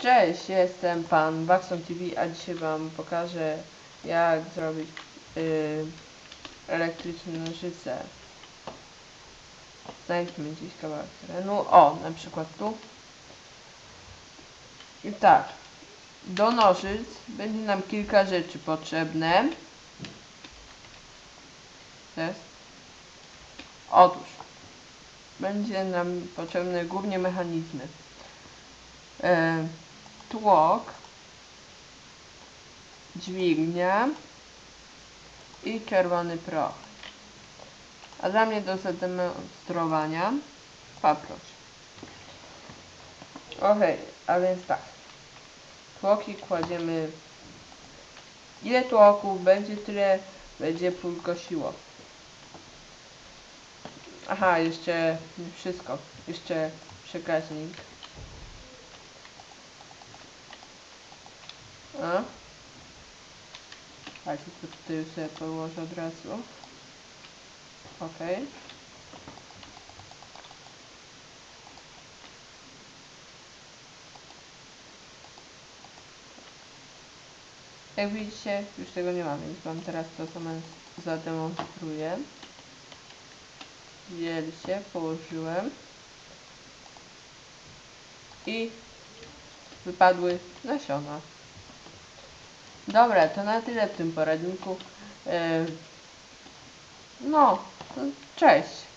Cześć, jestem pan Waxon TV, a dzisiaj wam pokażę jak zrobić yy, elektryczne nożyce. Znajdźmy gdzieś kawałek terenu. O, na przykład tu. I tak. Do nożyc będzie nam kilka rzeczy potrzebne. Jest. Otóż będzie nam potrzebne głównie mechanizmy. E, tłok, dźwignia i czerwony proch. A dla mnie do zademonstrowania paproć. Okej, a więc tak. Tłoki kładziemy. Ile tłoków będzie, tyle będzie pól kosiło. Aha, jeszcze wszystko. Jeszcze przekaźnik. A? A to tutaj sobie położę od razu. Okej. Jak widzicie, już tego nie mam, więc wam teraz to samo zademonstruję. Widzieliście, położyłem. I wypadły nasiona. Dobra, to na tyle w tym poradniku. Yy, No, cześć.